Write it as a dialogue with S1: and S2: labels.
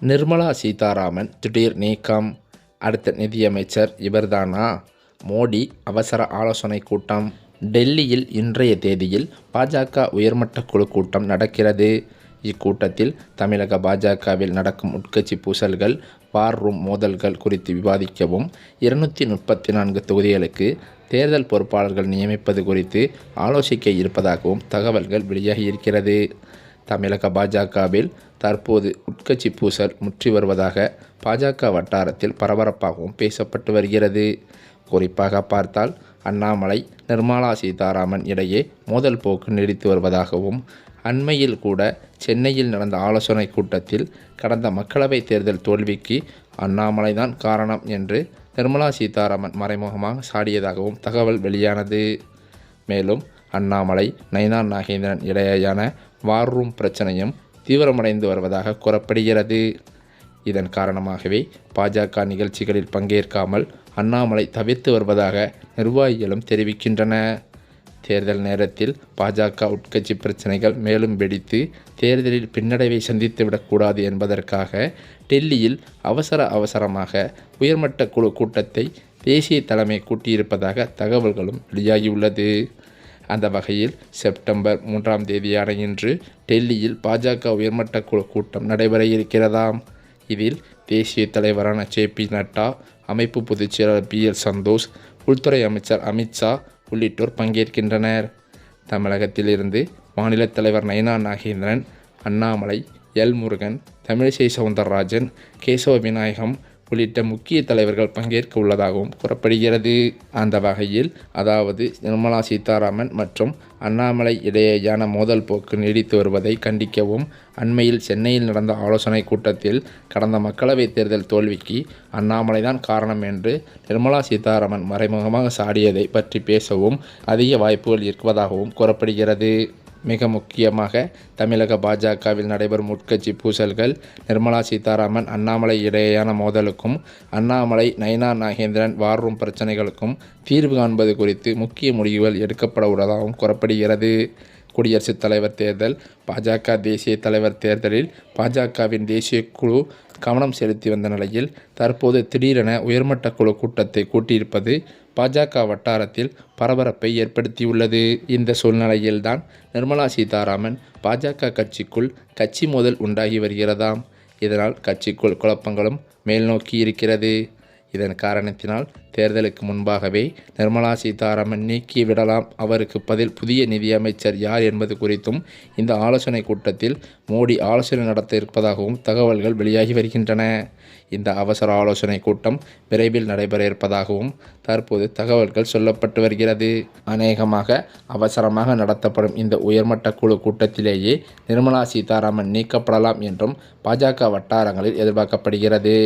S1: நிர்மலா சீதாராமன் திடீர் நீக்கம். அடுத்த நிதியமைச்சர் இவர்தானா? மோடி அவசர ஆலோசனை கூட்டம். டெல்லியில் இன்றைய தேதியில் பாஜக உயர்மட்ட குழு கூட்டம் நடக்கிறது. இக்கூட்டத்தில் தமிழக பாஜகவில் நடக்கும் உட்கட்சி பூசல்கள் வார் ரூம் மோதல்கள் குறித்து விவாதிக்கவும் இருநூற்றி முப்பத்தி நான்கு தொகுதிகளுக்கு தேர்தல் பொறுப்பாளர்கள் நியமிப்பது குறித்து ஆலோசிக்க இருப்பதாகவும் தகவல்கள் வெளியாகியிருக்கிறது தமிழக பாஜகவில் தற்போது உட்கட்சி பூசல் முற்றி வருவதாக பாஜக வட்டாரத்தில் பரபரப்பாகவும் பேசப்பட்டு வருகிறது. குறிப்பாக பார்த்தால் அண்ணாமலை நிர்மலா சீதாராமன் இடையே மோதல் போக்கு நீடித்து வருவதாகவும் அண்மையில் கூட சென்னையில் நடந்த ஆலோசனை கூட்டத்தில் கடந்த மக்களவைத் தேர்தல் தோல்விக்கு அண்ணாமலைதான் காரணம் என்று நிர்மலா சீதாராமன் மறைமுகமாக சாடியதாகவும் தகவல் வெளியானது. மேலும் அண்ணாமலை நயனா நாகேந்திரன் இடையேயான வார் ரூம் பிரச்சனையும் தீவிரமடைந்து வருவதாக கூறப்படுகிறது. இதன் காரணமாகவே பாஜக நிகழ்ச்சிகளில் பங்கேற்காமல் அண்ணாமலை தவிர்த்து வருவதாக நிர்வாகிகளும் தெரிவிக்கின்றன. தேர்தல் நேரத்தில் பாஜக உட்கட்சி பிரச்சனைகள் மேலும் வெடித்து தேர்தலில் பின்னடைவை சந்தித்துவிடக்கூடாது என்பதற்காக டெல்லியில் அவசர அவசரமாக உயர்மட்ட குழு கூட்டத்தை தேசிய தலைமை கூட்டியிருப்பதாக தகவல்களும் வெளியாகியுள்ளது. அந்த வகையில் செப்டம்பர் மூன்றாம் தேதியான இன்று டெல்லியில் பாஜக உயர்மட்ட குழு கூட்டம் நடைபெற இருக்கிறதாம். இதில் தேசிய தலைவரான ஜே பி நட்டா அமைப்பு பொதுச் செயலாளர் பி எல் சந்தோஷ் உள்துறை அமைச்சர் அமித்ஷா உள்ளிட்டோர் பங்கேற்கின்றனர். தமிழகத்திலிருந்து மாநில தலைவர் நயனா நாகேந்திரன் அண்ணாமலை எல் முருகன் தமிழிசை சவுந்தரராஜன் கேசவ விநாயகம் உள்ளிட்ட முக்கிய தலைவர்கள் பங்கேற்க உள்ளதாகவும் கூறப்படுகிறது. அந்த வகையில் அதாவது நிர்மலா சீதாராமன் மற்றும் அண்ணாமலை இடையேயான மோதல் போக்கு நீடித்து வருவதை கண்டிக்கவும் அண்மையில் சென்னையில் நடந்த ஆலோசனை கூட்டத்தில் கடந்த மக்களவைத் தேர்தல் தோல்விக்கு அண்ணாமலைதான் காரணம் என்று நிர்மலா சீதாராமன் மறைமுகமாக சாடியதை பற்றி பேசவும் அதிக வாய்ப்புகள் இருப்பதாகவும் கூறப்படுகிறது. மிக முக்கியமாக தமிழக பாஜகவில் நடைபெறும் உட்கட்சி பூசல்கள் நிர்மலா சீதாராமன் அண்ணாமலை இடையேயான மோதலுக்கும் அண்ணாமலை நயனா நாகேந்திரன் வார் பிரச்சனைகளுக்கும் தீர்வு காண்பது குறித்து முக்கிய முடிவுகள் எடுக்கப்பட உள்ளதாகவும் கூறப்படுகிறது. குடியரசுத் தலைவர் தேர்தல் பாஜக தேசிய தலைவர் தேர்தலில் பாஜகவின் தேசிய குழு கவனம் செலுத்தி வந்த நிலையில் தற்போது திடீரென உயர்மட்ட குழு கூட்டத்தை கூட்டியிருப்பது பாஜக வட்டாரத்தில் பரபரப்பை ஏற்படுத்தியுள்ளது. இந்த சூழ்நிலையில்தான் நிர்மலா சீதாராமன் பாஜக கட்சிக்குள் கட்சி மோதல் உண்டாகி வருகிறதாம். இதனால் கட்சிக்குள் குழப்பங்களும் மேல்நோக்கி இருக்கிறது. இதன் காரணத்தினால் தேர்தலுக்கு முன்பாகவே நிர்மலா சீதாராமன் நீக்கிவிடலாம் அவருக்கு பதில் புதிய நிதியமைச்சர் யார் என்பது குறித்தும் இந்த ஆலோசனை கூட்டத்தில் மோடி ஆலோசனை நடத்த இருப்பதாகவும் தகவல்கள் வெளியாகி வருகின்றன. இந்த அவசர ஆலோசனை கூட்டம் விரைவில் நடைபெற இருப்பதாகவும் தற்போது தகவல்கள் சொல்லப்பட்டு வருகிறது. அநேகமாக அவசரமாக நடத்தப்படும் இந்த உயர்மட்ட குழு கூட்டத்திலேயே நிர்மலா சீதாராமன் நீக்கப்படலாம் என்றும் பாஜக வட்டாரங்களில் எதிர்பார்க்கப்படுகிறது.